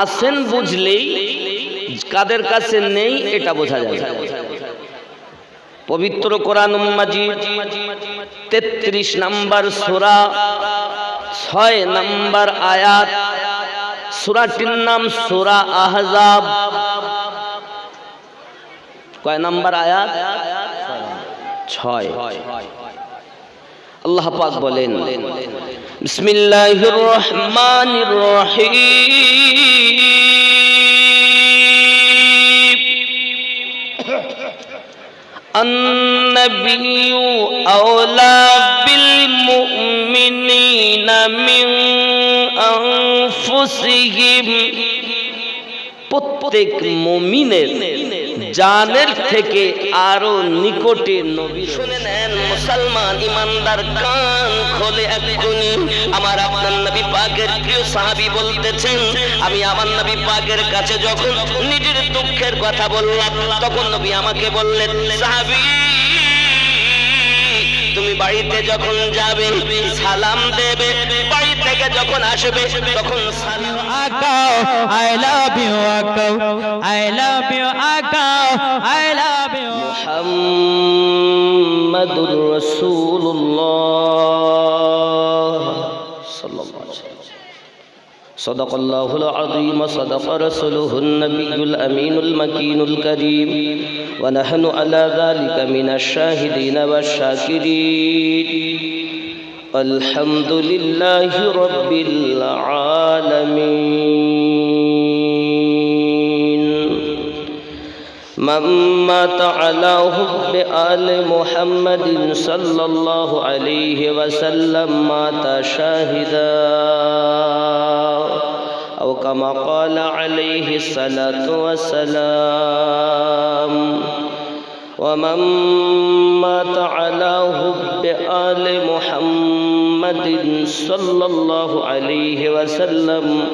আসেন বুঝলেই কাদের কাছে নেই এটা বোঝা যায়। পবিত্র কোরআন তেত্রিশ নাম্বার সূরা, ছয় নাম্বার আয়াত। সূরাটির নাম সূরা আহজাব। কয় নাম্বার আয়াত? ছয়। আল্লাহ পাক বলেন বিসমিল্লাহির রহমানির রহিম النبي أولى بالمؤمنين من أنفسهم প্রত্যেক মুমিনের জানের থেকে আরও নিকটে নবী শুনে নেন, মুসলমান ইমানদার কান খোলে একজনই আমার আপনার নবী পাকের প্রিয় সাহাবি বলতেছেন, আমি আমার নবী পাকের কাছে যখন নিজের দুঃখের কথা বললাম, তখন নবী আমাকে বললেন, সাহাবী তুমি বাড়িতে যখন যাবে, সালাম দেবে। বাড়ি থেকে যখন আসবে, তখন সালাম আকাও আই লাভ ইউ আকাও আই লাভ ইউ আকাও আই লাভ ইউ মুহাম্মাদুর রাসূলুল্লাহ। صدق الله العظيم صدق رسوله النبي الأمين المكين الكريم. ونحن على ذلك من الشاهدين والشاكرين. الحمد لله رب العالمين. من مات على حب آل محمد صلى الله عليه وسلم مات شاهدا. أو كما قال عليه الصلاة والسلام ومن مات على حب آل محمد صلى الله عليه وسلم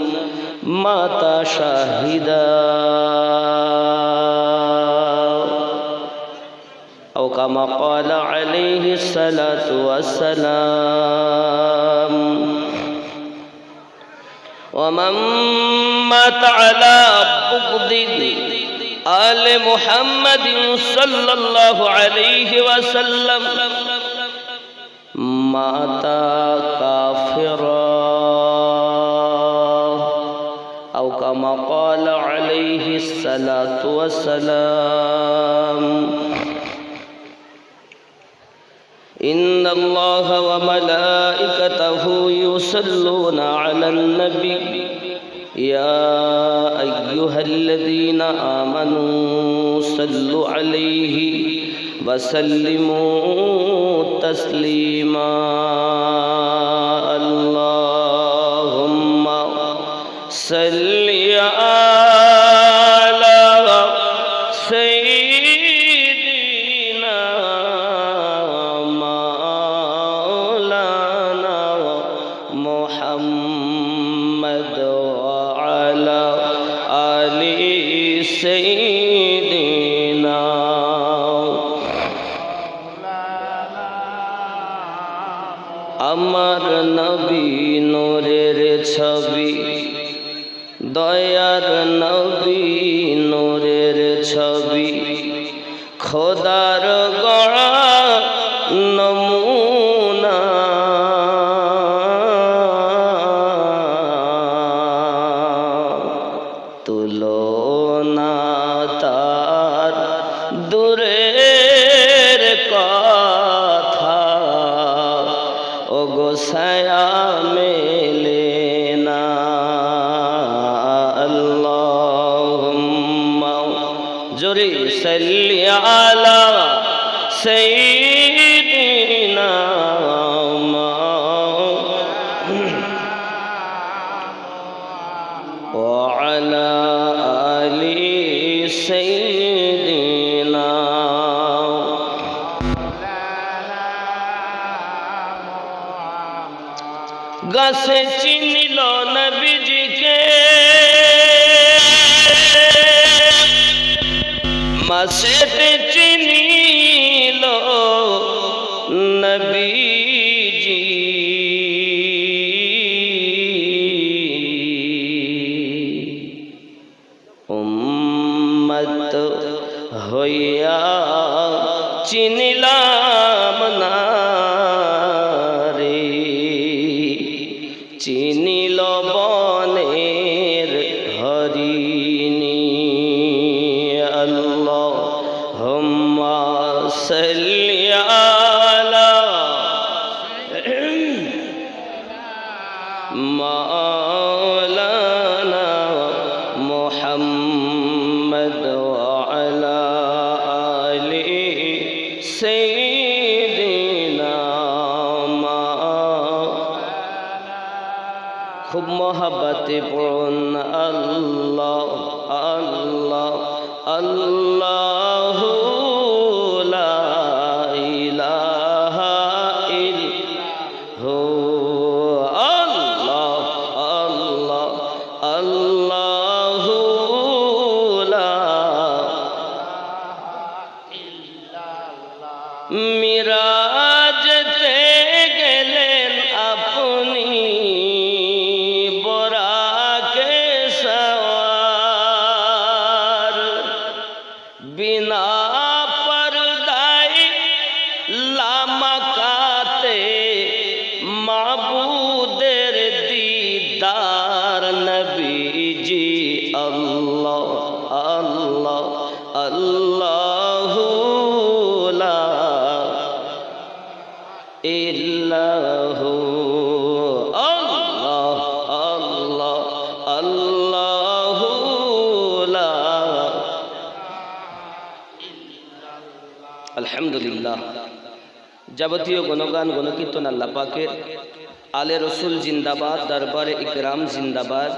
مات شاهدا أو كما قال عليه الصلاة والسلام ومن مات على بغض آل محمد صلى الله عليه وسلم مات كافرا كما قال عليه الصلاة والسلام. إن الله وملائكته يصلون على النبي. يا أيها الذين آمنوا صلوا عليه وسلموا تسليما. اللهم নবী নূরের ছবি। দয়ার নবী নূরের ছবি। খোদার গড়া গাছে চিনিল নবীজিকে। মাসেতে محمد وعلى آل سيدنا খুব মহাব্বতে পড়ুন দিদার নবীজি আল্লাহ আল্লাহ আল্লাহ ইল্লাহু আল্লাহ আলহামদুলিল্লাহ। যাবতীয় গণগান গণকীর্তন আল্লাহ পাকের। আলে রসুল জিন্দাবাদ, দরবার ইকরাম জিন্দাবাদ।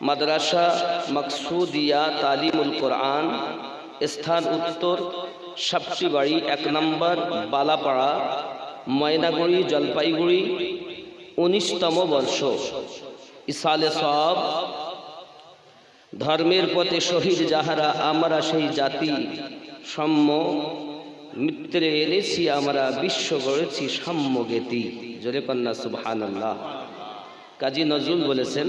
মাদ্রাসা মকসুদিয়া তালিমুল কোরআন, স্থান উত্তর সাপসিবাড়ি এক নম্বর বালাপাড়া, ময়নাগুড়ি, জলপাইগুড়ি, উনিশতম বর্ষ। ইসালে সব। ধর্মের পথে শহীদ যাহারা, আমরা সেই জাতি। সম্য। মিত্রে এনেছি আমরা বিশ্ব গড়েছি সাম্য গেতি। জোরে কন্যা সুবহান কাজী নজরুল বলেছেন,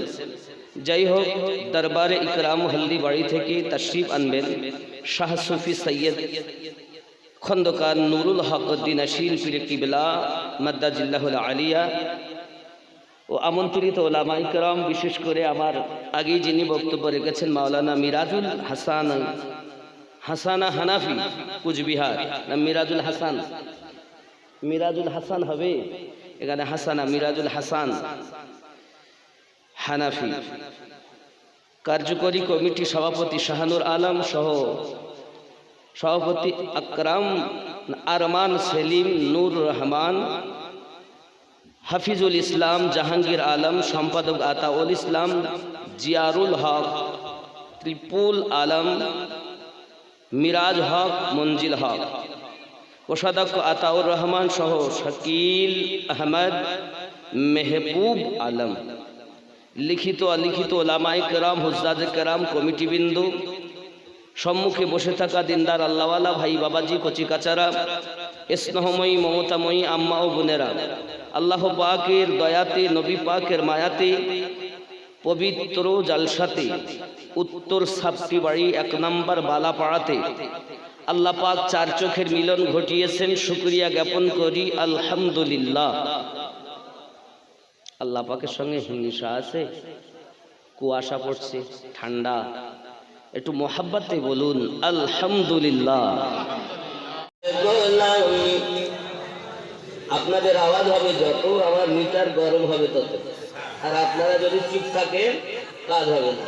যাই হোক, দরবারে ইকরাম হলদি বাড়ি থেকে তশরিফ আনবেন। শাহ সুফি সৈয়দ খন্দকার নুরুল হক উদ্দিন আশিল পীর কিবলা মাদ্দাজিল্লাহুল আলিয়া ও আমন্ত্রিত ওলামা ইকরাম, বিশেষ করে আমার আগেই যিনি বক্তব্য রেখেছেন মাওলানা মিরাজুল হাসান, হাসানা হানাফি কুচবিহার। না, মিরাজুল হাসান। মিরাজুল হাসান হবে? এখানে হাসানা, মিরাজুল হাসান, হানাফি, কার্যকরী কমিটি সভাপতি শাহানুর আলম সহ সভাপতি আকরাম, আরমান, সেলিম, নূর রহমান, হাফিজুল ইসলাম, জাহাঙ্গীর আলম, সম্পাদক আতাউল ইসলাম, জিয়ারুল হক, ত্রিপুল আলম, মিরাজ হক, মঞ্জিল হক। কোষাধ্যক্ষ আতাউর রহমান সহ শাকিল আহমদ মেহবুব আলম। লিখিত অলিখিত ওলামাই কেরাম হুজরাজ কেরাম কমিটি বিন্দু সম্মুখে বসে থাকা দিনদার আল্লাহওয়ালা ভাই বাবাজি কচি কাচারা স্নেহময়ী, মমতাময়ী আম্মা ও বোনেরা, আল্লাহ পাকের দয়াতে, নবী পাকের মায়াতে, পবিত্র জালসাতে, উত্তর সাপটি বাড়ি এক নম্বর বালাপাড়াতে আল্লাহ পাক চার চোখের মিলন ঘটিয়েছেন, শুক্রিয়া জ্ঞাপন করি, আলহামদুলিল্লাহ। আল্লাহ পাকের সঙ্গে হিংসা আছে, কুয়াশা পড়ছে, ঠান্ডা। একটু মোহাব্বতে বলুন, আলহামদুলিল্লাহ। আপনাদের আওয়াজ হবে যত, আমার মিটার গরম হবে তত। আর আপনারা যদি চুপ থাকেন, কাজ হবে না।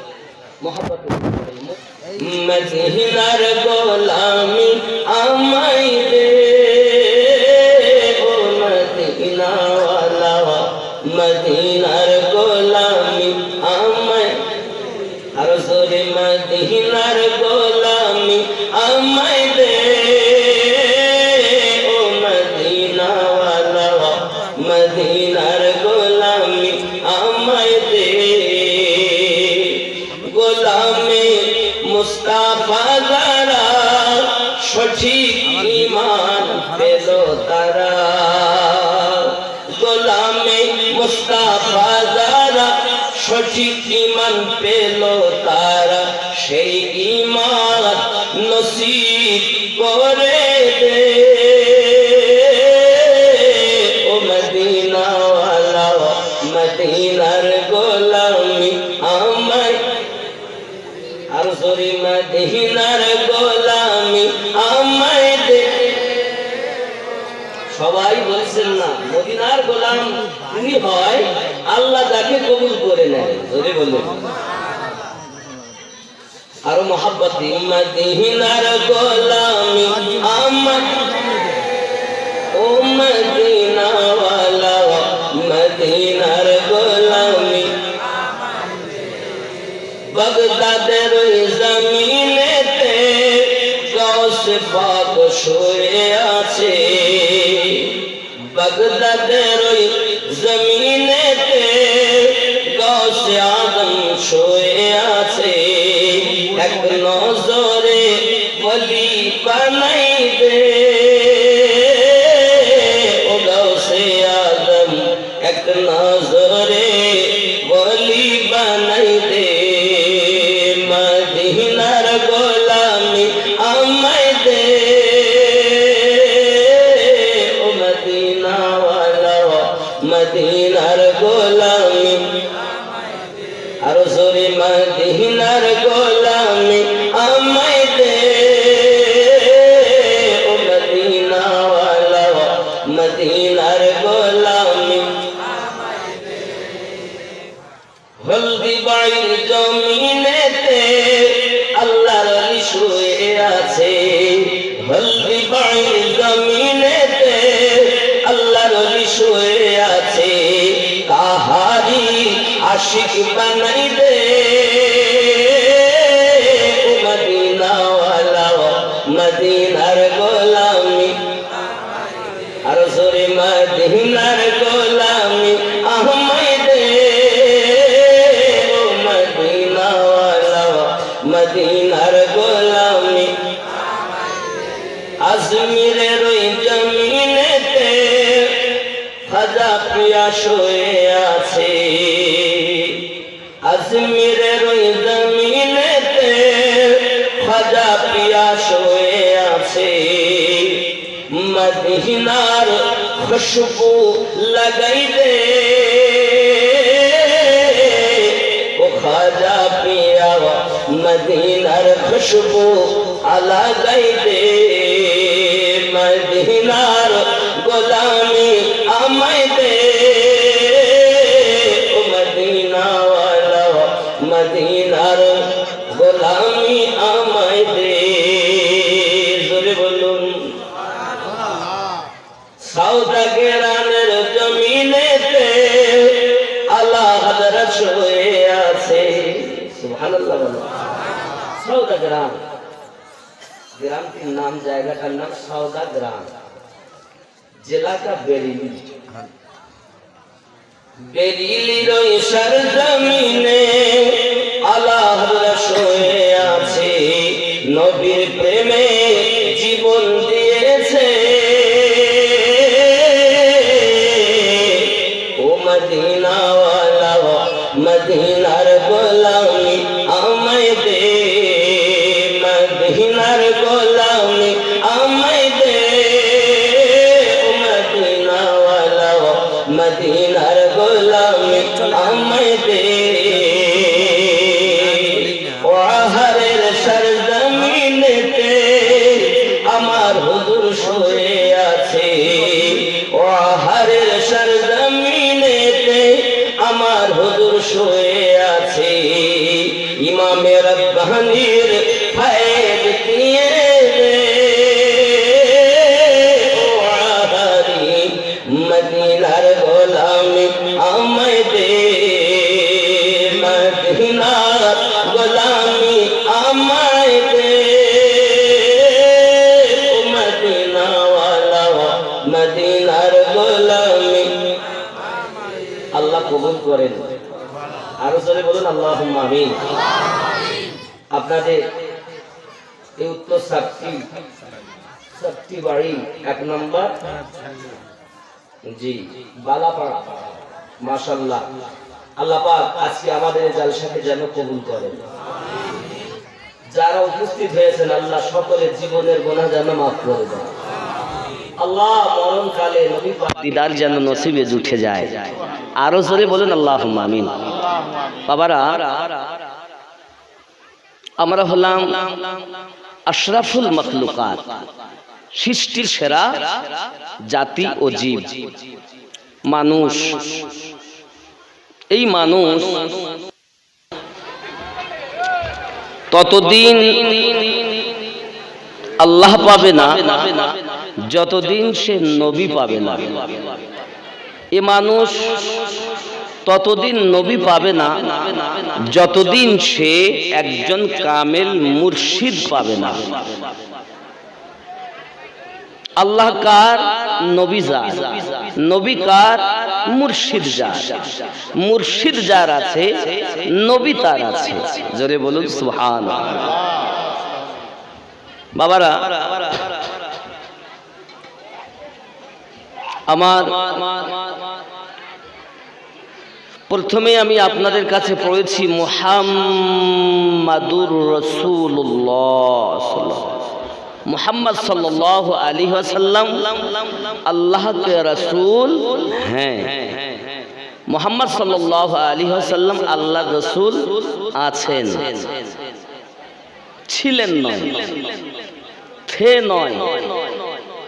মদিনার গোলামি আমাই মদিনার তিনি হয়? আল্লাহ যাকে কবুল করে নেয়। বললেন আরও মোহাব্বত মদিনার গোলামি আমার। ও মদিনাওয়ালা, মদিনার গোলামি বাগদাদের জমিনেতে গৌস পাক শুয়ে আছে। বাগদাদের ওই জমিনেতে গৌস আদম শুয়ে আছে। এক নজরে বলি বানাই দে আশিক বানাইবে মদিনার গোলামি। আর জোরে মদিনার গোলামি। মদিনার খুশবু লাগাই দে। ও খাজা পিয়া, মদিনার খুশবু আলাগাই দে। মদিনার গোলামি আমায় দে। ও মদিনাওয়ালা, মদিনার গোলামি আমায় সুবহানাল্লাহ বলো সাউদা গ্রাম। গ্রামটির নাম জায়গাটার নাম সৌদা গ্রাম। জেলাটা বেরিলি। বেরিলির ওই মদিনার গোলামি সরজমিনেতে আমার হুজুর শুয়ে আছে। ও আহারের সরজমিনেতে আমার হুজুর শুয়ে আছে। ইমামের রব্বানির আপনাদের এই উত্তর বাড়ি, এক নম্বর। জি, বালাপাড়া পাক আজকে আমাদের জালসাকে যেন কবুল করেন। যারা উপস্থিত হয়েছেন, আল্লাহ সকলের জীবনের গোনা যেন মাফ করে দেন আল্লাহ মরণকালে নবী পাক দিদার যেন নসিবে উঠে যায়। আরও জোরে বলেন আল্লাহ আমিন। বাবারা, আমরা হলাম আশরাফুল মখলুকাত, সৃষ্টির সেরা জাতি ও জীব। মানুষ। এই মানুষ ততদিন আল্লাহ পাবে না যতদিন সে নবী পাবে না। এ মানুষ ততদিন নবী পাবে না, যতদিন সে একজন কামেল মুর্শিদ পাবে না। আল্লাহ কার? নবী যার। নবী কার? মুর্শিদ যার। মুর্শিদ যার আছে, নবী তার আছে। জোরে বলুন সুহান বাবারা আমার প্রথমে আমি আপনাদের কাছে পড়েছি মুহাম্মাদুর রসুল্লাহ মুহাম্মদ সাল্লাহ আলী সাল্লাম আল্লাহকে রসুল? হ্যাঁ। মোহাম্মদ সাল্লাহ আলী সাল্লাম আল্লাহ রসুল আছেন। ছিলেন নয়। থে নয়।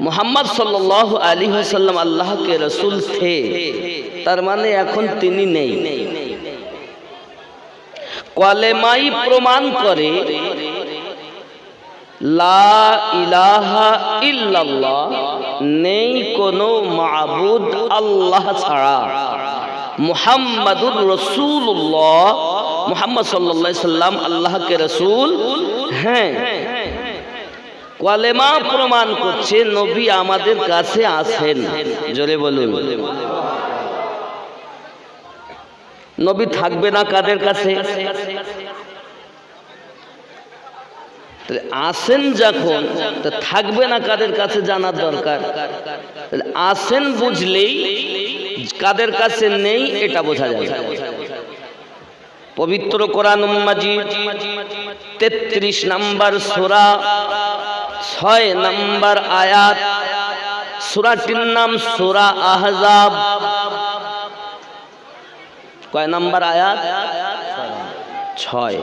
মোহাম্মদ সাল্লাহ আলী সাল্লাম আল্লাহকে রসুল থে তার মানে এখন তিনি নেই। কলেমাই প্রমাণ করে, লা ইলাহা ইল্লাল্লাহ, নেই কোনো মাবুদ আল্লাহ ছাড়া। মুহাম্মাদুর রসুল্লাহ মুহাম্মদ সাল্লাহ সাল্লাম আল্লাহকে রসুল হ্যাঁ কলেমা প্রমাণ করছে, নবী আমাদের কাছে আছেন জোরে বলুন। নবী থাকবে না কাদের কাছে? আসেন যখন থাকবে না কাদের কাছে জানার দরকার? আসেন বুঝলেই কাদের কাছে নেই, এটা বোঝা যায়। পবিত্র কোরআন মাজিদ তেত্রিশ নাম্বার সোরা ছয় নম্বর আয়াত। সুরাটির নাম সুরা আহজাব। কয় নম্বর আয়াত? ছয়।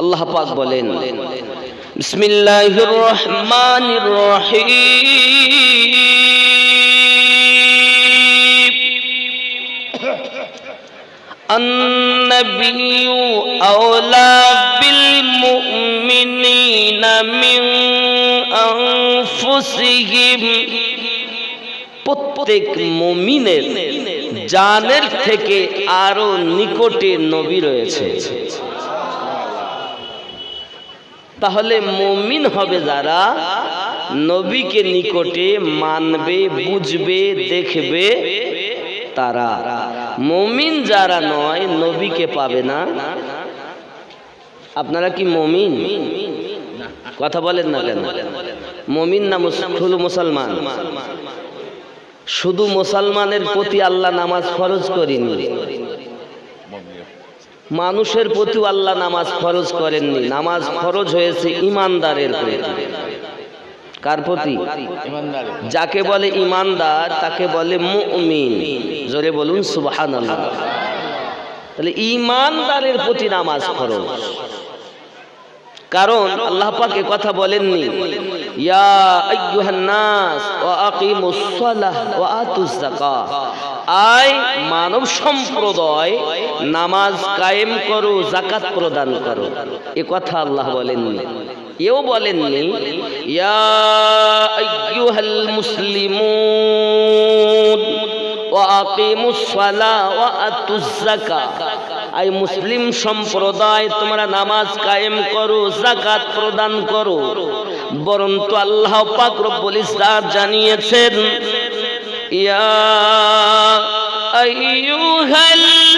আল্লাহ পাক বলেন, বিসমিল্লাহির রহমানির من أنفسهم প্রত্যেক মুমিনের জানের থেকে আরো নিকটে নবী রয়েছে তাহলে মমিন হবে যারা নবীকে নিকটে মানবে বুঝবে দেখবে তারা মমিন যারা নয় নবীকে পাবে না আপনারা কি মমিন কথা বলেন না কেন? মমিন না শুধু মুসলমান? শুধু মুসলমানের প্রতি আল্লাহ নামাজ ফরজ করিনি মানুষের প্রতি আল্লাহ নামাজ ফরজ করেননি। নামাজ ফরজ হয়েছে ইমানদারের প্রতি। কার প্রতি? যাকে বলে ইমানদার, তাকে বলে মুমিন। জোরে বলুন, সুবহানাল্লাহ। তাহলে ইমানদারের প্রতি নামাজ ফরজ। কারণ আল্লাহ পাকে কথা বলেননি। ইয়া ওয়া যাকাত। মানব সম্প্রদায়, নামাজ কায়েম করো জাকাত প্রদান করো। এ কথা আল্লাহ বলেননি। এও বলেননি, ইয়া আইয়ুহাল মুসলিমুন, ওয়া আকিমুস ওয়া যাকাত। আই মুসলিম সম্প্রদায়, তোমরা নামাজ কায়েম করো জাকাত প্রদান করো। বরং তো আল্লাহ পাক রব্বুল ইসলাম জানিয়েছেন, ইয়া আইয়ুহাল্লাযীনা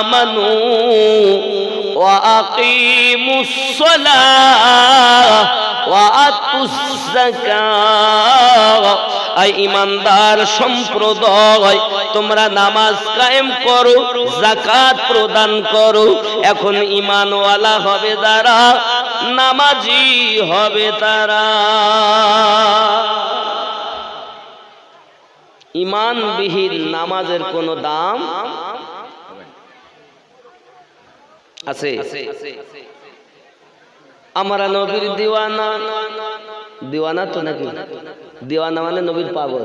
আমানু ওয়া আকিমুস সালাহ ওয়া আতুস আই ইমানদার সম্প্রদায় তোমরা নামাজ কায়েম করো জাকাত প্রদান করো। এখন ইমানওয়ালা হবে তারা নামাজি হবে তারা। ইমানবিহীন নামাজের কোনো দাম আছে। আমরা নবীর দিওয়ানা দিওয়ানা তো নাকি? দিওয়ানা মানে নবীর পাগল।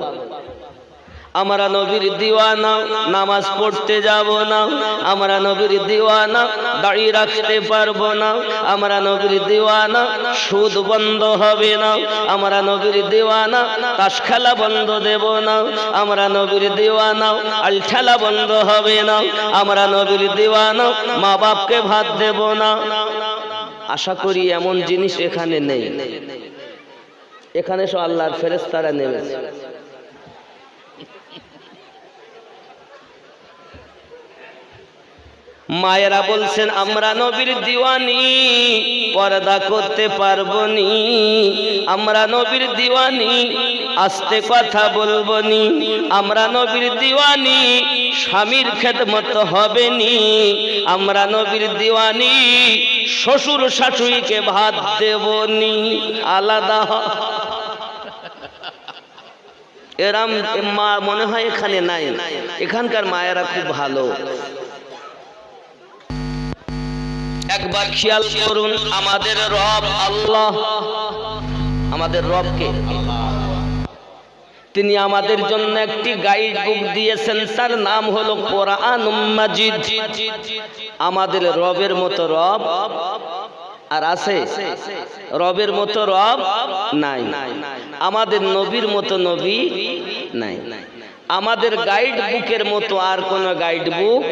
আমরা নবীর দিওয়ানা, নামাজ পড়তে যাব না। আমরা নবীর দিওয়ানা, দাঁড়িয়ে রাখতে পারব না। আমরা নবীর দিওয়ানা, সুদ বন্ধ হবে না। আমরা নবীর দিওয়ানা, তাস খেলা বন্ধ দেব না। আমরা নবীর দিওয়ানা, আল ঠেলা বন্ধ হবে না। আমরা নবীর দিওয়ানা মা বাপকে ভাত দেব না। আশা করি এমন জিনিস এখানে নেই। এখানে সব আল্লাহর ফেরেস্তারা নেমেছে। মায়েরা বলছেন, আমরা নবীর দিওয়ানি, পর্দা করতে পারব নি আমরা নবীর দিওয়ানি, আস্তে কথা বলব নি আমরা নবীর দিওয়ানি, স্বামীর খেদমত হবে নি আমরা নবীর দিওয়ানি, শ্বশুর শাশুড়িকে ভাত দেব নি আলাদা এরাম মা মনে হয় এখানে নাই। এখানকার মায়েরা খুব ভালো। একবার খেয়াল করুন, আমাদের রব আল্লাহ। আমাদের রবকে। তিনি আমাদের জন্য একটি গাইড বুক দিয়েছেন তার নাম হলো কোরআন মাজিদ। আমাদের রবের মতো রব। আর আছে রবের মতো রব নাই। আমাদের নবীর মতো নবী নাই। আমাদের গাইড বুকের মতো আর কোন গাইড বুক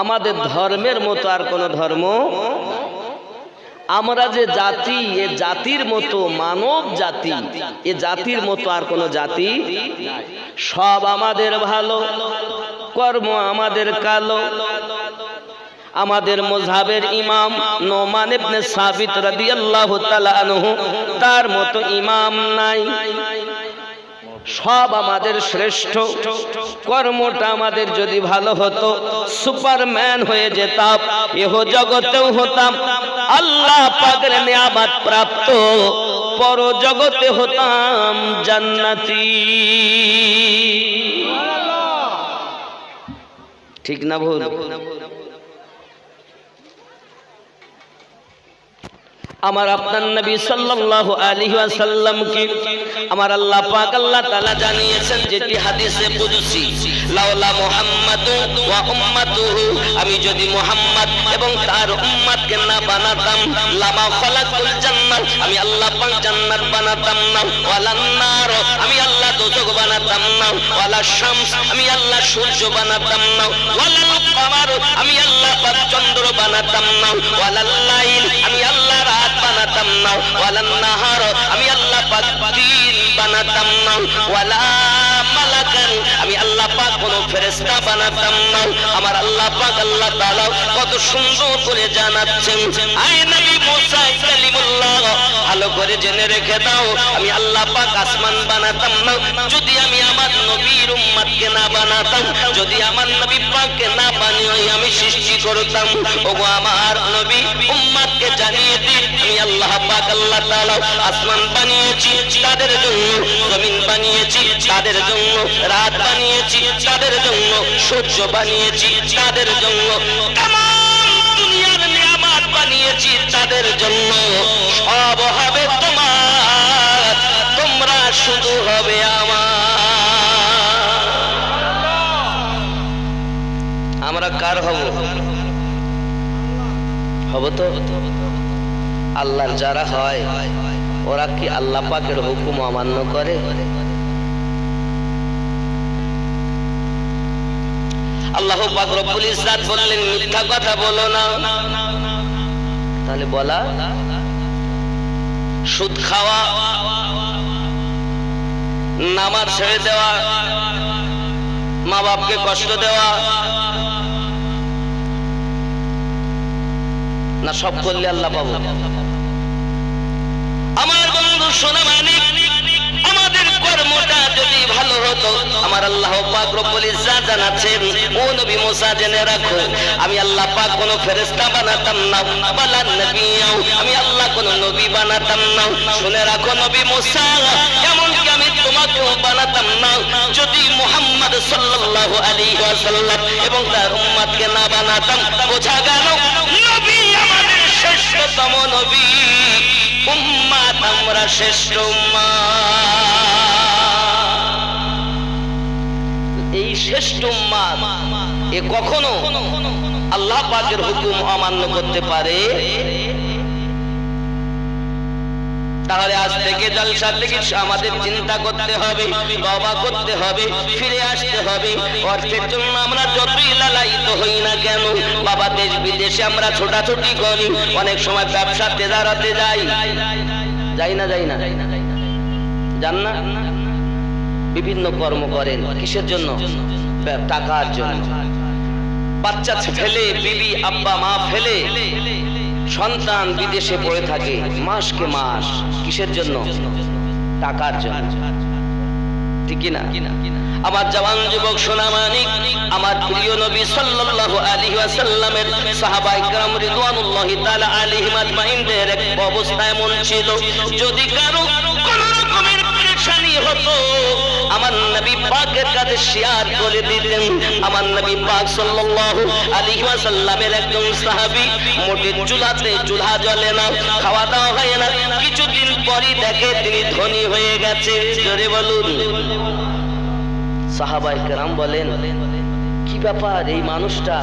আমাদের ধর্মের মতো আর কোন ধর্ম, আমরা যে জাতি, এ জাতির মতো মানব জাতি, এ জাতির মতো আর কোন জাতি সব আমাদের ভালো, কর্ম আমাদের কালো আমাদের মজহাবের ইমাম নোমান ইবনে সাবিত রাদিয়াল্লাহু তাআলা আনহু, তার মতো ইমাম নাই। সব আমাদের শ্রেষ্ঠ। কর্মটা আমাদের যদি ভালো হতো, সুপারম্যান হয়ে যেতাম, এহ জগতেও হতাম। আল্লাহ পাকের নিয়ামত প্রাপ্ত, পর জগতে হতাম জান্নাতি। ঠিক না ভুল? আমার আপনার নবী সাল্লাল্লাহু আলাইহি ওয়াসাল্লাম কি আমার আল্লাহ পাক আল্লাহ তাআলা জানিয়েছেন যেটি হাদিসে কুদসি লাউলা মুহাম্মাদ ওয়া উম্মাতুহু, আমি যদি মুহাম্মদ এবং তার উম্মতকে না বানাতাম, লামা খালাকুল জান্নাত আমি আল্লাহ পাক জান্নাত বানাতাম না, ওয়ালান নার, আমি আল্লাহ দোজখ বানাতাম না, ওয়ালা শামস, আমি আল্লাহ সূর্য বানাতাম না, ওয়ালাল কমার, আমি আল্লাহ পাক চন্দ্র বানাতাম না, ওয়ালাল লাইল, আমি আল্লাহ রাত বানাতাম না ওয়ালান নাহার, আমি আল্লাহ পাক দিন বানাতাম না ওয়ালা মালাকান, আমি আল্লাহ পাক কোন ফেরেশতা বানাতাম না। আমার আল্লাহ পাক আল্লাহ তাআলা কত সুন্দর করে জানাচ্ছেন। আয় নবী মুসা কালিমুল্লাহ, ভালো করে জেনে রেখে দাও, আমি আল্লাহ পাক আসমান বানাতাম না। যদি আমি আমার নবীর উম্মতকে না বানাতাম, যদি আমার নবী পাককে না বানিয়ে আমি সৃষ্টি করতাম, ওগো আমার নবী উম্মতকে জানিয়ে দিই আমি আল্লাহ পাক আল্লাহ তাআলা আসমান বানিয়েছি, তাদের জন্য জমিন বানিয়েছি, তাদের জন্য রাত বানিয়েছি তাদের জন্য সূর্য বানিয়েছি, তাদের জন্য বানিয়েছি, তাদের জন্য সব হবে তোমার, তোমরা শুধু হবে আমার। আমরা কার হব? হব তো? আল্লাহর যারা হয়, ওরা কি আল্লাহ পাকের হুকুম অমান্য করে? আল্লাহ রব্বুল ইজ্জাত বললেন, মিথ্যা কথা বলো না। তাহলে বলা, সুদ খাওয়া, নামাজ ছেড়ে দেওয়া মা বাপকে কষ্ট দেওয়া, না সব করলে আল্লাহ আমার বন্ধু সোনা আমার আল্লাহ পাক রব্বুল ইজ্জাত জানাচ্ছেন, ও নবী মুসা, জেনে রাখো, আমি আল্লাহ পাক কোন ফেরেশতা বানাতাম না, বালা নবিয়াও আমি আল্লাহ কোন নবী বানাতাম না। শুনে রাখো নবী মুসা, এমনকি আমি তোমাকেও বানাতাম না, যদি মুহাম্মদ সাল্লাল্লাহু আলাইহি ওয়াসাল্লাম এবং তার উম্মতকে না বানাতাম, বোঝা গেল নবী আমাদের শ্রেষ্ঠতম নবী। উম্মাত আমরা শ্রেষ্ঠ উম্মাত শ্রেষ্ঠ উম্মাত এ কখনো আল্লাহ পাকের হুকুম অমান্য করতে পারে? তাহলে আজ থেকে জলসা থেকে আমাদের চিন্তা করতে হবে বাবা করতে হবে, ফিরে আসতে হবে। অর্থের জন্য আমরা যতই লালায়িত হই না কেন, বাবা দেশ বিদেশে আমরা ছোটাছুটি করি, অনেক সময় ব্যবসা তেজারাতে যাই। যাই না যাই না। যান না? বিভিন্ন কর্ম করেন কিসের জন্য? টাকার জন্য। বাচ্চা ফেলে, বিবি, আব্বা, মা ফেলে, সন্তান বিদেশে পড়ে থাকে, মাসকে মাস, কিসের জন্য? টাকার জন্য। ঠিক না আমার জওয়ান যুবক সোনা মানিক, আমার প্রিয় নবী সাল্লাল্লাহু আলাইহি ওয়াসাল্লামের সাহাবা ইকরাম রিদওয়ানুল্লাহি তাআলা আলাইহিম আজমাইন আজমাইনদের এক অবস্থা এমন ছিল, যদি কারও কোনো রকমের পেরেশানি হতো। আমার নবী পাকের কাছে শেয়ার করে দিতেন আমার নবী পাক সাল্লাল্লাহু আলাইহি ওয়াসাল্লামের একজন সাহাবী মোটে চুলাতে চুলা জ্বলে না খাওয়া দাওয়া হয় না। কিছুদিন পরই দেখে তিনি ধনী হয়ে গেছে। জোরে বলুন। সাহাবাই কেরাম বলেন, কি ব্যাপার এই মানুষটা?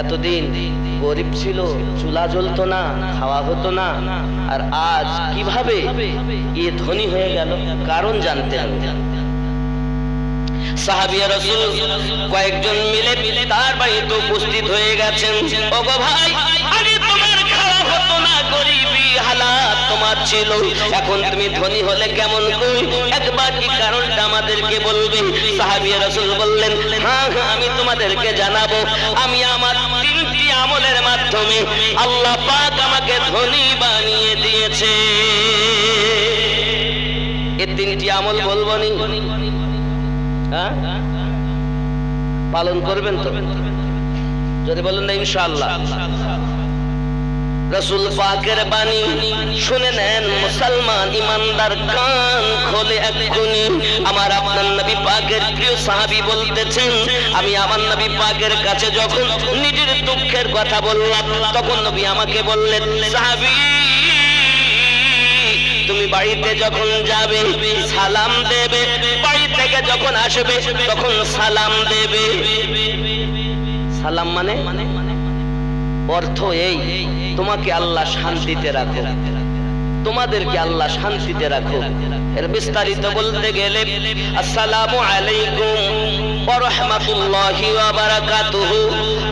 এতদিন গরিব ছিল, চুলা জ্বলতো না খাওয়া হতো না, আর আজ কীভাবে এ ধনী হয়ে গেল? কারণ জানতে হবে। সাহাবিয়া রসুল কয়েকজন মিলে তার বাড়িতে উপস্থিত হয়ে গেছেন। ওগো ভাই তোমার গরিবি হালাত তোমার ছিল। এখন তুমি ধনী হলে কেমন একবার কি কারণটা আমাদেরকে বলবে? সাহাবিয়া বললেন হ্যাঁ হ্যাঁ আমি তোমাদেরকে জানাব। আমি আমার তিনটি আমলের মাধ্যমে আল্লাহ পাক আমাকে ধনী বানিয়ে দিয়েছে। তিনটি আমল বলব নি? হ্যাঁ? পালন করবেন তো? যদি বলেন না, ইনশাআল্লাহ। রসুল পাকের বাণী শুনে নেন মুসলমান ইমানদার কান খোলে এক্ষুনি আমার আপনার নবী পাকের প্রিয় সাহাবী বলতেছেন, আমি আমার নবী পাকের কাছে যখন নিজের দুঃখের কথা বললাম, তখন নবী আমাকে বললেন, সাহাবি, তুমি বাড়িতে যখন যাবে, সালাম দেবে। বাড়ি থেকে যখন আসবে, তখন সালাম দেবে। সালাম মানে? অর্থ এই, তোমাকে আল্লাহ শান্তিতে রাখো। তোমাদেরকে আল্লাহ শান্তিতে রাখো। এর বিস্তারিত বলতে গেলে, আসসালামু আলাইকুম ওয়া রাহমাতুল্লাহি ওয়া বারাকাতুহু।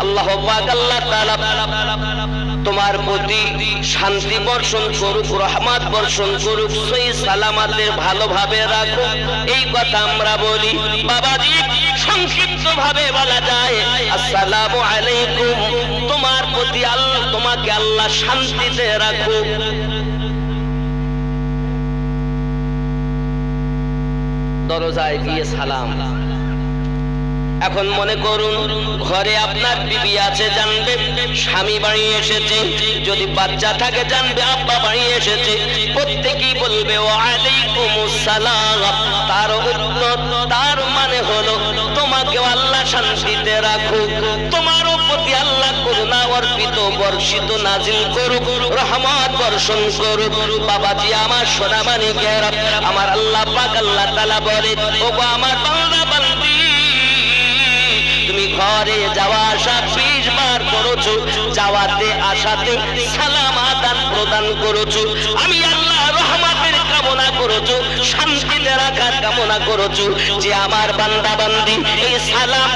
আল্লাহ পাক আল্লাহ তাআলা তোমার প্রতি শান্তি বর্ষণ করুক, রহমত বর্ষণ করুক, সেই সালামাতের ভালোভাবে রাখো এই কথা আমরা বলি। বাবাজি সংক্ষিপ্ত ভাবে বলা যায়, আসসালামু আলাইকুম। তোমার প্রতি আল্লাহ তোমাকে আল্লাহ শান্তিতে রাখুক। দরজায় গিয়ে সালাম। এখন মনে করুন, ঘরে আপনার বিবি আছে, জানবে, স্বামী বাড়ি এসেছে, যদি বাচ্চা থাকে, জানবে, আব্বা বাড়ি এসেছে। প্রত্যেকেই বলবে ও আলাইকুম সালাম তার উত্তর তার মানে হলো, তোমাকে আল্লাহ শান্তিতে রাখুক। তোমার প্রতি আল্লাহ করুণা অর্পিত, বর্ষিত, নাজিল করুক, রহমত বর্ষণ করুক। বাবাজি, আমার সোনা মানিকের আমার আল্লাহ পাক, আল্লাহ তালা বলে ও আমার বাংলা বান্দি ঘরে যাওয়া আসা বিশ বার করেছ, যাওয়াতে আসাতে সালাম আদান প্রদান করেছ। আমি আল্লাহ রহমাতের কামনা করেছ শান্তিতে রাখার কামনা করেছ যে আমার বান্দা বান্দি এই সালাম